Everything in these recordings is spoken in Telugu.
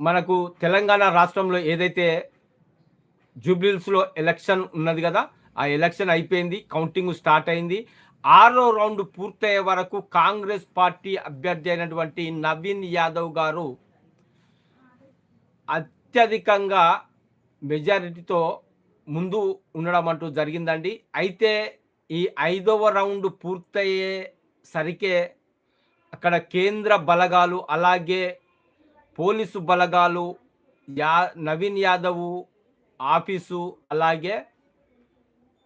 మనకు తెలంగాణ రాష్ట్రంలో ఏదైతే జూబ్లీస్లో ఎలక్షన్ ఉన్నది కదా ఆ ఎలక్షన్ అయిపోయింది కౌంటింగ్ స్టార్ట్ అయింది. ఆరో రౌండ్ పూర్తయ్యే వరకు కాంగ్రెస్ పార్టీ అభ్యర్థి అయినటువంటి నవీన్ యాదవ్ గారు అత్యధికంగా మెజారిటీతో ముందు ఉండడం అంటూ జరిగిందండి. అయితే ఈ ఐదవ రౌండ్ పూర్తయ్యేసరికే అక్కడ కేంద్ర బలగాలు అలాగే పోలీసు బలగాలు యా నవీన్ యాదవ్ ఆఫీసు అలాగే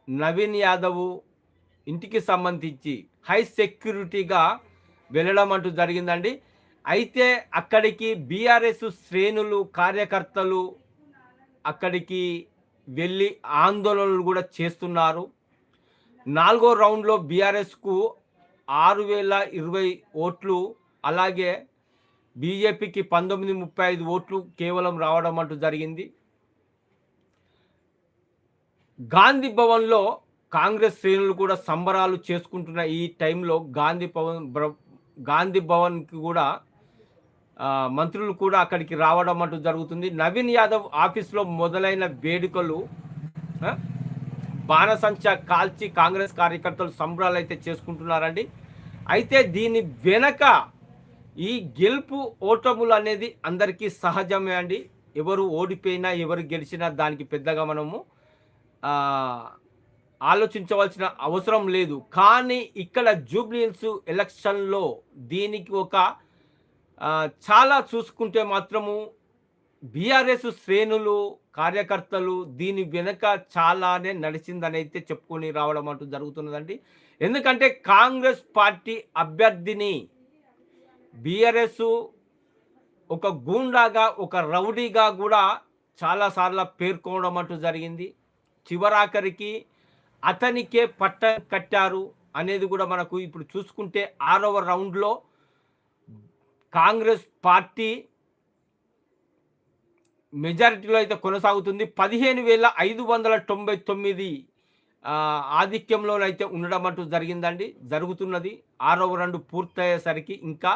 నవీన్ యాదవ్ ఇంటికి సంబంధించి హై సెక్యూరిటీగా వెళ్ళడం అంటూ జరిగిందండి. అయితే అక్కడికి బీఆర్ఎస్ శ్రేణులు కార్యకర్తలు అక్కడికి వెళ్ళి ఆందోళనలు కూడా చేస్తున్నారు. నాలుగో రౌండ్లో బీఆర్ఎస్కు ఆరు వేల ఇరవై ఓట్లు అలాగే బీజేపీకి పంతొమ్మిది ముప్పై ఐదు ఓట్లు కేవలం రావడం అంటూ జరిగింది. గాంధీ భవన్లో కాంగ్రెస్ శ్రేణులు కూడా సంబరాలు చేసుకుంటున్న ఈ టైంలో గాంధీ భవన్ గాంధీ భవన్కి కూడా మంత్రులు కూడా అక్కడికి రావడం అంటూ జరుగుతుంది. నవీన్ యాదవ్ ఆఫీస్లో మొదలైన వేడుకలు ఆ, బాణసంచ కాల్చి కాంగ్రెస్ కార్యకర్తలు సంబరాలు అయితే చేసుకుంటున్నారండి. అయితే దీని వెనక ఈ గెలుపు ఓటములు అనేది అందరికీ సహజమే అండి. ఎవరు ఓడిపోయినా ఎవరు గెలిచినా దానికి పెద్దగా మనము ఆలోచించవలసిన అవసరం లేదు. కానీ ఇక్కడ జూబ్లీహిల్స్ ఎలక్షన్లో దీనికి ఒక చాలా చూసుకుంటే మాత్రము బీఆర్ఎస్ శ్రేణులు కార్యకర్తలు దీని వెనక చాలానే నడిచిందని అయితే చెప్పుకొని రావడం అంటూ జరుగుతున్నదండి. ఎందుకంటే కాంగ్రెస్ పార్టీ అభ్యర్థిని బీఆర్ఎస్ ఒక గూండాగా ఒక రౌడీగా కూడా చాలాసార్లు పేర్కోవడం అంటూ జరిగింది. చివరాఖరికి అతనికే పట్ట కట్టారు అనేది కూడా మనకు ఇప్పుడు చూసుకుంటే ఆరవ రౌండ్లో కాంగ్రెస్ పార్టీ మెజారిటీలో అయితే కొనసాగుతుంది. పదిహేను వేల ఐదు వందల తొంభై తొమ్మిది ఆధిక్యంలోనైతే ఉండడం అంటూ జరిగిందండి. జరుగుతున్నది. ఆరవ రౌండ్ పూర్తయ్యేసరికి ఇంకా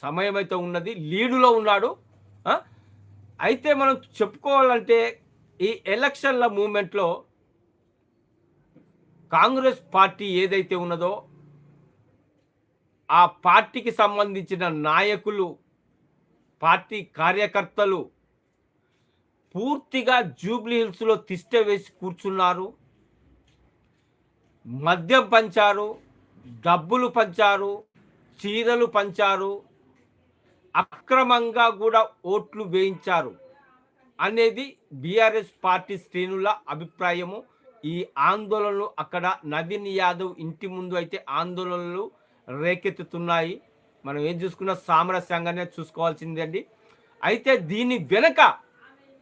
సమయం అయితే ఉన్నది లీడులో ఉన్నాడు. అయితే మనం చెప్పుకోవాలంటే ఈ ఎలక్షన్ల మూమెంట్లో కాంగ్రెస్ పార్టీ ఏదైతే ఉన్నదో ఆ పార్టీకి సంబంధించిన నాయకులు పార్టీ కార్యకర్తలు పూర్తిగా జూబ్లీ హిల్స్లో తిష్ట వేసి కూర్చున్నారు. మద్యం పంచారు డబ్బులు పంచారు చీరలు పంచారు అక్రమంగా కూడా ఓట్లు వేయించారు అనేది బీఆర్ఎస్ పార్టీ శ్రేణుల అభిప్రాయము. ఈ ఆందోళనలు అక్కడ నవీన్ యాదవ్ ఇంటి ముందు అయితే ఆందోళనలు రేకెత్తుతున్నాయి. మనం ఏం చూసుకున్నా సామరస్యంగానే చూసుకోవాల్సిందే అండి. అయితే దీని వెనక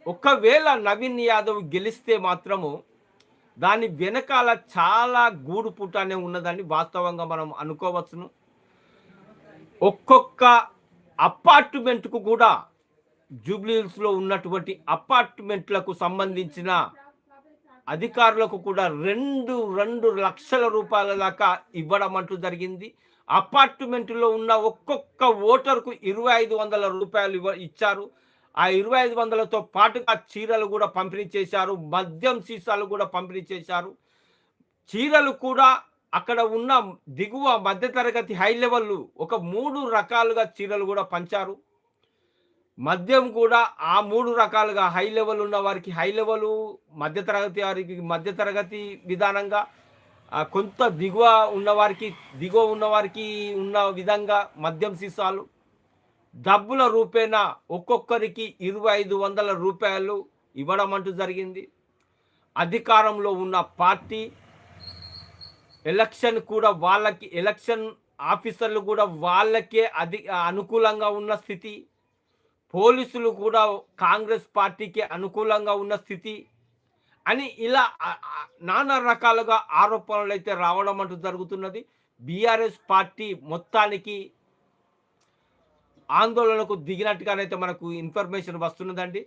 ఒకవేళ నవీన్ యాదవ్ గెలిస్తే మాత్రము దాని వెనకాల చాలా గూడు పుటానే ఉన్నదని వాస్తవంగా మనం అనుకోవచ్చును. ఒక్కొక్క అపార్ట్మెంట్కు కూడా జూబ్లీహిల్స్లో ఉన్నటువంటి అపార్ట్మెంట్లకు సంబంధించిన అధికారులకు కూడా రెండు రెండు లక్షల రూపాయల దాకా ఇవ్వడం అంటూ జరిగింది. అపార్ట్మెంట్లో ఉన్న ఒక్కొక్క ఓటర్కు ఇరవై ఐదు వందల రూపాయలు ఇవ్వ ఇచ్చారు. ఆ ఇరవై ఐదు వందలతో పాటుగా చీరలు కూడా పంపిణీ చేశారు. మద్యం సీసాలు కూడా పంపిణీ చేశారు. చీరలు కూడా అక్కడ ఉన్న దిగువ మధ్యతరగతి హై లెవెల్ ఒక మూడు రకాలుగా చీరలు కూడా పంచారు. మద్యం కూడా ఆ మూడు రకాలుగా హై లెవెల్ ఉన్న వారికి హై లెవెల్ మధ్యతరగతి వారికి మధ్యతరగతి విధానంగా కొంత దిగువ ఉన్నవారికి దిగువ ఉన్నవారికి ఉన్న విధంగా మద్యం సీసాలు. డబ్బుల రూపేణా ఒక్కొక్కరికి ఇరవై ఐదు వందల రూపాయలు ఇవ్వడం అంటూ జరిగింది. అధికారంలో ఉన్న పార్టీ ఎలక్షన్ కూడా వాళ్ళకి ఎలక్షన్ ఆఫీసర్లు కూడా వాళ్ళకే అది అనుకూలంగా ఉన్న స్థితి. పోలీసులు కూడా కాంగ్రెస్ పార్టీకి అనుకూలంగా ఉన్న స్థితి. అని ఇలా నానా రకాలుగా ఆరోపణలు అయితే రావడం అంటూ జరుగుతున్నది. బీఆర్ఎస్ పార్టీ మొత్తానికి ఆందోళనకు దిగినట్టుగానైతే మనకు ఇన్ఫర్మేషన్ వస్తున్నదండి.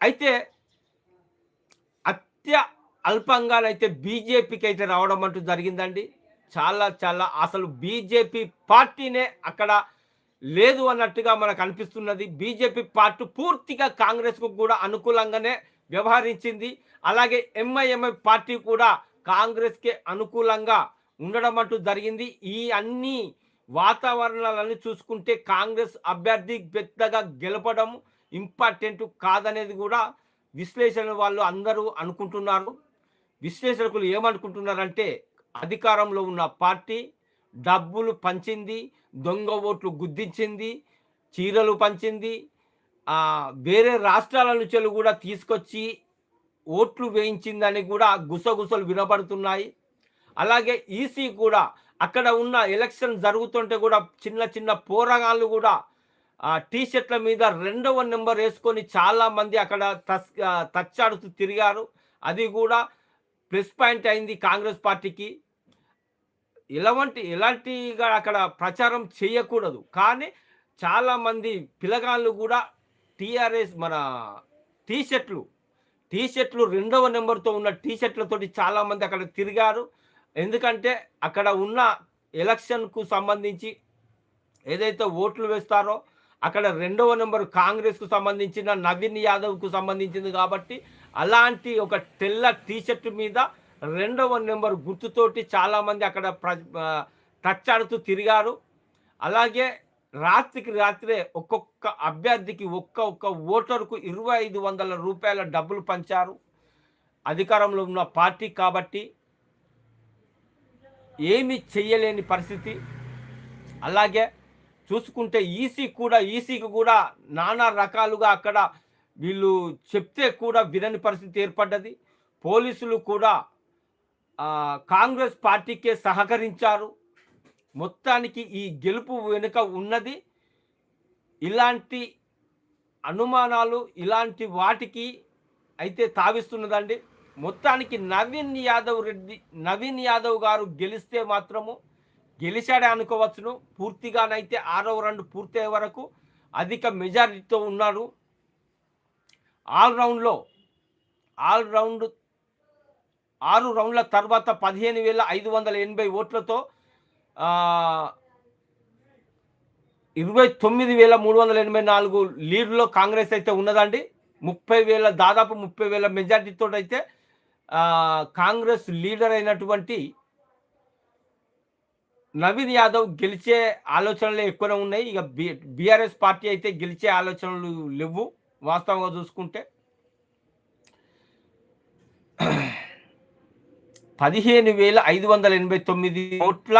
అయితే అత్య అల్పంగానైతే బీజేపీకి అయితే రావడం అంటూ జరిగిందండి. చాలా చాలా అసలు బీజేపీ పార్టీనే అక్కడ లేదు అన్నట్టుగా మనకు అనిపిస్తున్నది. బీజేపీ పార్టీ పూర్తిగా కాంగ్రెస్కు కూడా అనుకూలంగానే వ్యవహరించింది. అలాగే ఎంఐఎంఐ పార్టీ కూడా కాంగ్రెస్కి అనుకూలంగా ఉండడం అంటూ జరిగింది. ఈ అన్ని వాతావరణాలన్నీ చూసుకుంటే కాంగ్రెస్ అభ్యర్థి పెద్దగా గెలపడం ఇంపార్టెంట్ కాదనేది కూడా విశ్లేషణ వాళ్ళు అందరూ అనుకుంటున్నారు. విశ్లేషకులు ఏమనుకుంటున్నారంటే అధికారంలో ఉన్న పార్టీ డబ్బులు పంచింది దొంగ ఓట్లు గుద్దించింది చీరలు పంచింది వేరే రాష్ట్రాల నుంచి కూడా తీసుకొచ్చి ఓట్లు వేయించిందని కూడా గుసగుసలు వినబడుతున్నాయి. అలాగే ఈసీ కూడా అక్కడ ఉన్న ఎలక్షన్ జరుగుతుంటే కూడా చిన్న చిన్న పోరగాళ్ళు కూడా టీ షర్ట్ల మీద రెండవ నెంబర్ వేసుకొని చాలా మంది అక్కడ తచ్చాడుతూ తిరిగారు. అది కూడా ప్లస్ పాయింట్ అయింది కాంగ్రెస్ పార్టీకి. ఇలాంటి ఎలాంటిగా అక్కడ ప్రచారం చేయకూడదు. కానీ చాలామంది పిల్లగాళ్ళు కూడా టీఆర్ఎస్ మన టీ షర్ట్లు టీ షర్ట్లు రెండవ నెంబర్తో ఉన్న టీ షర్ట్లతోటి చాలామంది అక్కడ తిరిగారు. ఎందుకంటే అక్కడ ఉన్న ఎలక్షన్కు సంబంధించి ఏదైతే ఓట్లు వేస్తారో అక్కడ రెండవ నెంబర్ కాంగ్రెస్కు సంబంధించిన నవీన్ యాదవ్కు సంబంధించింది కాబట్టి అలాంటి ఒక తెల్ల టీషర్ట్ మీద రెండవ నెంబర్ గుర్తుతోటి చాలామంది అక్కడ ప్ర ఆ, తచ్చాడుతూ తిరిగారు. అలాగే రాత్రికి రాత్రే ఒక్కొక్క అభ్యర్థికి ఒక్క ఒక్క ఓటరుకు ఇరవై ఐదు వందల రూపాయల డబ్బులు పంచారు. అధికారంలో ఉన్న పార్టీ కాబట్టి ఏమి చెయ్యలేని పరిస్థితి. అలాగే చూసుకుంటే ఈసీ కూడా ఈసీకి కూడా నానా రకాలుగా అక్కడ వీళ్ళు చెప్తే కూడా వినని పరిస్థితి ఏర్పడ్డది. పోలీసులు కూడా కాంగ్రెస్ పార్టీకే సహకరించారు. మొత్తానికి ఈ గెలుపు వెనుక ఉన్నది. ఇలాంటి అనుమానాలు ఇలాంటి వాటికి అయితే తావిస్తున్నదండి. మొత్తానికి నవీన్ యాదవ్ రెడ్డి నవీన్ యాదవ్ గారు గెలిస్తే మాత్రము గెలిచాడే అనుకోవచ్చును. పూర్తిగానైతే ఆరవ రౌండ్ పూర్తయ్యే వరకు అధిక మెజారిటీతో ఉన్నారు ఆల్ రౌండ్లో ఆల్ రౌండ్ ఆరు రౌండ్ల తర్వాత పదిహేను వేల ఐదు వందల ఎనభై ఓట్లతో ఇరవై తొమ్మిది వేల మూడు వందల ఎనభై నాలుగు లీడ్లో కాంగ్రెస్ అయితే ఉన్నదండి. ముప్పై వేల దాదాపు ముప్పై వేల మెజార్టీతో అయితే కాంగ్రెస్ లీడర్ అయినటువంటి నవీన్ యాదవ్ గెలిచే ఆలోచనలు ఎక్కువనే ఉన్నాయి. ఇక బి బీఆర్ఎస్ పార్టీ అయితే గెలిచే ఆలోచనలు లేవు. వాస్తవంగా చూసుకుంటే పదిహేను వేల ఐదు వందల ఎనభై తొమ్మిది ఓట్ల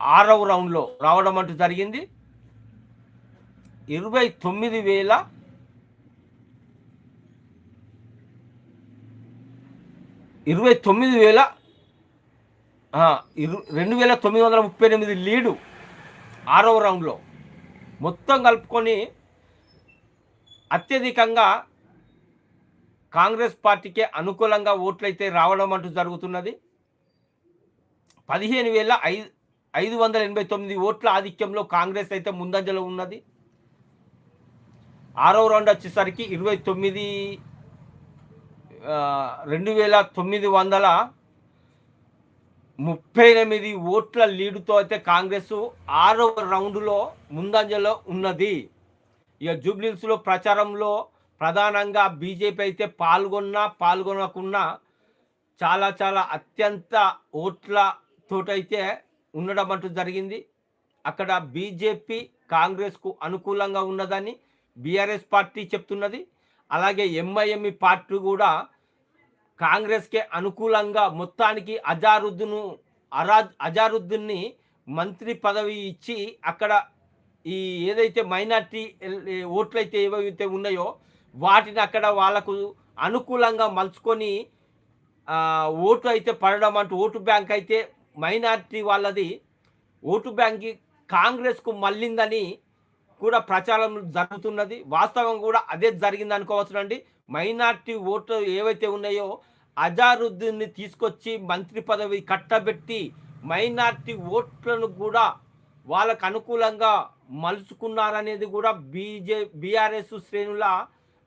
ఆరవ రౌండ్లో రావడం అంటూ జరిగింది. ఇరవై తొమ్మిది వేల ఇరవై తొమ్మిది వేల ఇరు రెండు వేల తొమ్మిది వందల ముప్పై ఎనిమిది లీడు ఆరవ రౌండ్లో. మొత్తం కలుపుకొని అత్యధికంగా కాంగ్రెస్ పార్టీకే అనుకూలంగా ఓట్లయితే రావడం అంటూ జరుగుతున్నది. పదిహేను వేల ఐదు ఐదు వందల ఎనభై తొమ్మిది ఓట్ల ఆధిక్యంలో కాంగ్రెస్ అయితే ముందంజలో ఉన్నది. ఆరో రౌండ్ వచ్చేసరికి ఇరవై తొమ్మిది రెండు వేల తొమ్మిది వందల ముప్పై ఎనిమిది ఓట్ల లీడుతో అయితే కాంగ్రెస్ ఆరవ రౌండ్లో ముందంజలో ఉన్నది. ఇక జూబ్లీస్లో ప్రచారంలో ప్రధానంగా బీజేపీ అయితే పాల్గొన్నా పాల్గొనకున్నా చాలా చాలా అత్యంత ఓట్లతో అయితే ఉండడం అంటూ జరిగింది. అక్కడ బీజేపీ కాంగ్రెస్కు అనుకూలంగా ఉన్నదని బీఆర్ఎస్ పార్టీ చెప్తున్నది. అలాగే ఎంఐఎంఈ పార్టీ కూడా కాంగ్రెస్కే అనుకూలంగా మొత్తానికి అజారుద్దును అరా అజారుద్దీన్ని మంత్రి పదవి ఇచ్చి అక్కడ ఈ ఏదైతే మైనార్టీ ఓట్లు అయితే ఏవైతే ఉన్నాయో వాటిని అక్కడ వాళ్ళకు అనుకూలంగా మలుచుకొని ఓటు అయితే పడడం అంటూ ఓటు బ్యాంక్ అయితే మైనార్టీ వాళ్ళది ఓటు బ్యాంక్ కాంగ్రెస్కు మళ్ళిందని కూడా ప్రచారం జరుగుతున్నది. వాస్తవం కూడా అదే జరిగింది అనుకోవచ్చునండి మైనార్టీ ఓట్లు ఏవైతే ఉన్నాయో అజారుద్దీన్ని తీసుకొచ్చి మంత్రి పదవి కట్టబెట్టి మైనార్టీ ఓట్లను కూడా వాళ్ళకు అనుకూలంగా మలుచుకున్నారనేది కూడా బీజే బీఆర్ఎస్ శ్రేణుల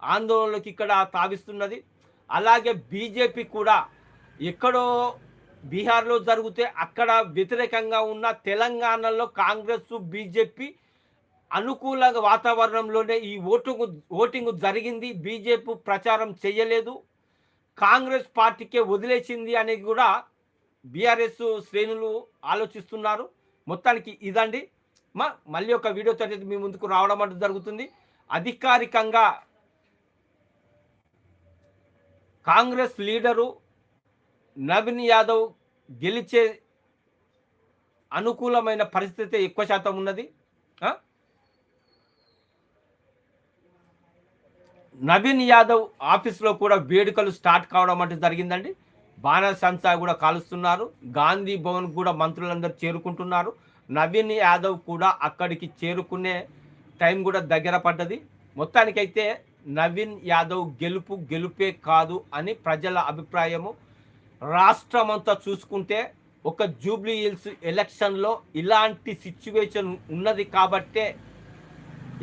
ఆందోళనలకు ఇక్కడ తావిస్తున్నది. అలాగే బీజేపీ కూడా ఎక్కడో బీహార్లో జరిగితే అక్కడ వ్యతిరేకంగా ఉన్న తెలంగాణలో కాంగ్రెస్ బీజేపీ అనుకూల వాతావరణంలోనే ఈ ఓటింగ్ ఓటింగ్ జరిగింది. బీజేపీ ప్రచారం చేయలేదు. కాంగ్రెస్ పార్టీకే వదిలేసింది అనేది కూడా బీఆర్ఎస్ శ్రేణులు ఆలోచిస్తున్నారు. మొత్తానికి ఇదండి. మా మళ్ళీ ఒక వీడియోతో అయితే మీ ముందుకు రావడం అంటూ జరుగుతుంది. అధికారికంగా కాంగ్రెస్ లీడరు నవీన్ యాదవ్ గెలిచే అనుకూలమైన పరిస్థితి ఎక్కువ శాతం ఉన్నది. నవీన్ యాదవ్ ఆఫీస్లో కూడా వేడుకలు స్టార్ట్ కావడం అంటే జరిగిందండి. బాణసంచా కూడా కాలుస్తున్నారు. గాంధీ భవన్ కూడా మంత్రులందరూ చేరుకుంటున్నారు. నవీన్ యాదవ్ కూడా అక్కడికి చేరుకునే టైం కూడా దగ్గర పడ్డది. మొత్తానికైతే నవీన్ యాదవ్ గెలుపు గెలుపే కాదు అని ప్రజల అభిప్రాయము. రాష్ట్రం అంతా చూసుకుంటే ఒక జూబ్లీ హిల్స్ ఎలక్షన్లో ఇలాంటి సిచ్యువేషన్ ఉన్నది కాబట్టే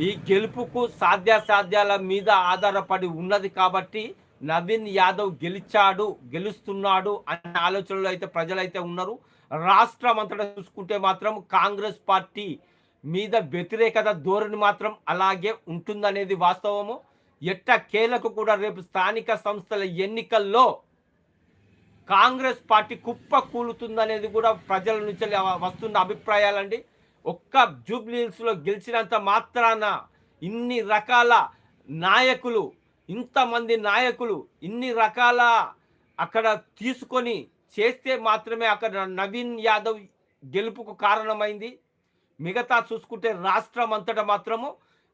ఈ గెలుపుకు సాధ్యాసాధ్యాల మీద ఆధారపడి ఉన్నది కాబట్టి నవీన్ యాదవ్ గెలిచాడు గెలుస్తున్నాడు అనే ఆలోచనలో అయితే ప్రజలైతే ఉన్నారు. రాష్ట్రం అంతటా చూసుకుంటే మాత్రం కాంగ్రెస్ పార్టీ మీద వ్యతిరేకత ధోరణి మాత్రం అలాగే ఉంటుందనేది వాస్తవము. ఎట్ట కేలకు కూడా రేపు స్థానిక సంస్థల ఎన్నికల్లో కాంగ్రెస్ పార్టీ కుప్ప కూలుతుందనేది కూడా ప్రజల నుంచి వస్తున్న అభిప్రాయాలండి. ఒక్క జూబ్లీహిల్స్లో గెలిచినంత మాత్రాన ఇన్ని రకాల నాయకులు ఇంతమంది నాయకులు ఇన్ని రకాల అక్కడ తీసుకొని చేస్తే మాత్రమే అక్కడ నవీన్ యాదవ్ గెలుపుకు కారణమైంది. మిగతా చూసుకుంటే రాష్ట్రం అంతటా మాత్రము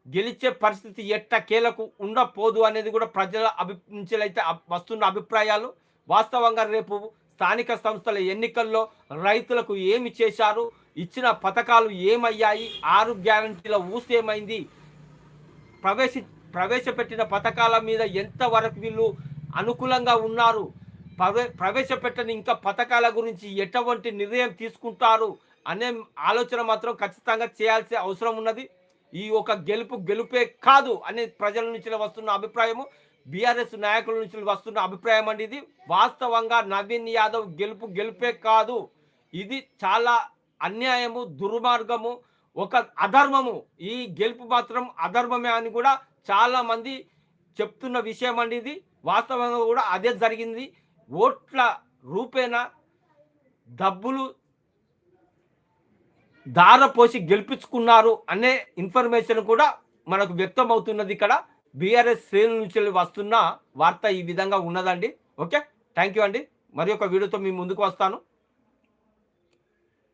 గెలిచే పరిస్థితి ఎట్ట కేలకు ఉండపోదు అనేది కూడా ప్రజల అభి నుంచిలైతే వస్తున్న అభిప్రాయాలు. వాస్తవంగా రేపు స్థానిక సంస్థల ఎన్నికల్లో రైతులకు ఏమి చేశారు? ఇచ్చిన పథకాలు ఏమయ్యాయి? ఆరు గ్యారంటీల ఊసేమైంది? ప్రవేశ ప్రవేశపెట్టిన పథకాల మీద ఎంతవరకు వీళ్ళు అనుకూలంగా ఉన్నారు? ప్రవే ప్రవేశపెట్టని ఇంకా పథకాల గురించి ఎటువంటి నిర్ణయం తీసుకుంటారు అనే ఆలోచన మాత్రం ఖచ్చితంగా చేయాల్సిన అవసరం ఉన్నది. ఈ ఒక గెలుపు గెలుపే కాదు అనే ప్రజల నుంచి వస్తున్న అభిప్రాయము బీఆర్ఎస్ నాయకుల నుంచి వస్తున్న అభిప్రాయం అండి ఇది. వాస్తవంగా నవీన్ యాదవ్ గెలుపు గెలుపే కాదు. ఇది చాలా అన్యాయము దుర్మార్గము. ఒక అధర్మము ఈ గెలుపు మాత్రం అధర్మమే అని కూడా చాలా మంది చెప్తున్న విషయం అండి ఇది. వాస్తవంగా కూడా అదే జరిగింది. ఓట్ల రూపేణ డబ్బులు దారపోసి గెలిపించుకున్నారు అనే ఇన్ఫర్మేషన్ కూడా మనకు వ్యక్తం అవుతున్నది ఇక్కడ. బీఆర్ఎస్ శ్రేణుల నుంచి వస్తున్న వార్త ఈ విధంగా ఉన్నదండి. ఓకే? థ్యాంక్ యూ అండి. మరి ఒక వీడియోతో మీ ముందుకు వస్తాను.